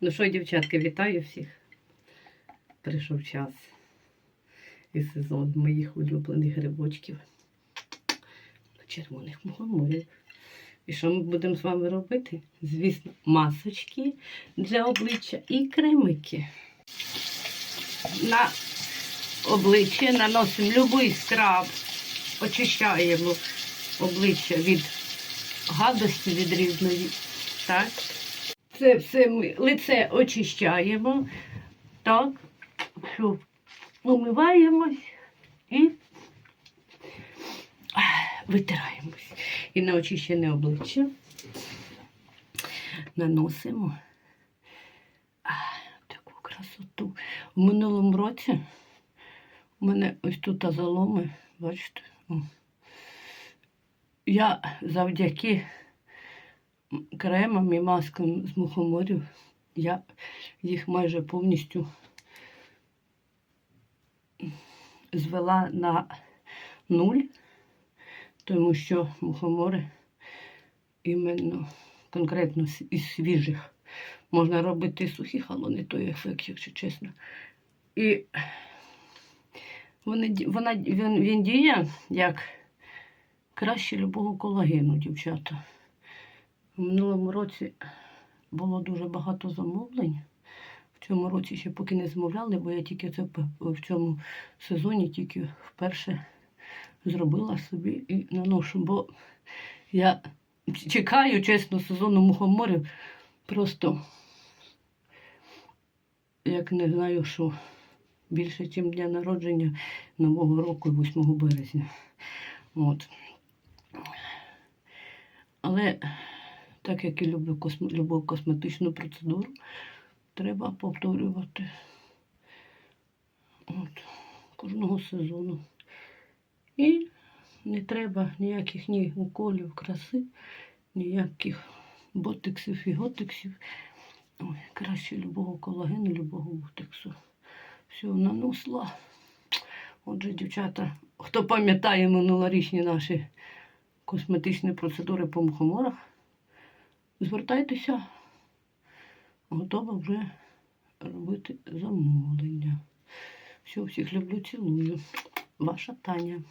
Ну що, дівчатки, вітаю всіх. Прийшов час і сезон моїх улюблених грибочків. Червоних мухоморів. І що ми будемо з вами робити? Звісно, масочки для обличчя і кремики. На обличчя наносимо будь-який скраб, очищаємо обличчя від гадості від різної. Так? Це все ми лице очищаємо. Так. Що, умиваємось і витираємось. І на очищене обличчя наносимо таку красоту. У минулому році у мене ось тут заломи, бачите? Я завдяки кремам і маскам з мухоморів, я їх майже повністю звела на нуль, тому що мухомори іменно конкретно із свіжих. Можна робити і сухих, але не той ефект, якщо чесно. І вони, вона, він, він діє як краще любого колагену, дівчата. У минулому році було дуже багато замовлень. В цьому році ще поки не замовляли, бо я тільки це в цьому сезоні тільки вперше зробила собі і наношу. Бо я чекаю, чесно, сезону мухоморів просто як не знаю, що більше, ніж дня народження Нового року 8 березня. От. Але так як і люблю косм... любу косметичну процедуру, треба повторювати От, кожного сезону. І не треба ніяких ні уколів краси, ніяких ботексів і готексів. Ой, краще любого колагену, любого ботексу. Все, наносила. Отже, дівчата, хто пам'ятає минулорічні наші косметичні процедури по мухоморах, звертайтеся, готова вже робити замовлення. Все, всіх люблю, цілую. Ваша Таня.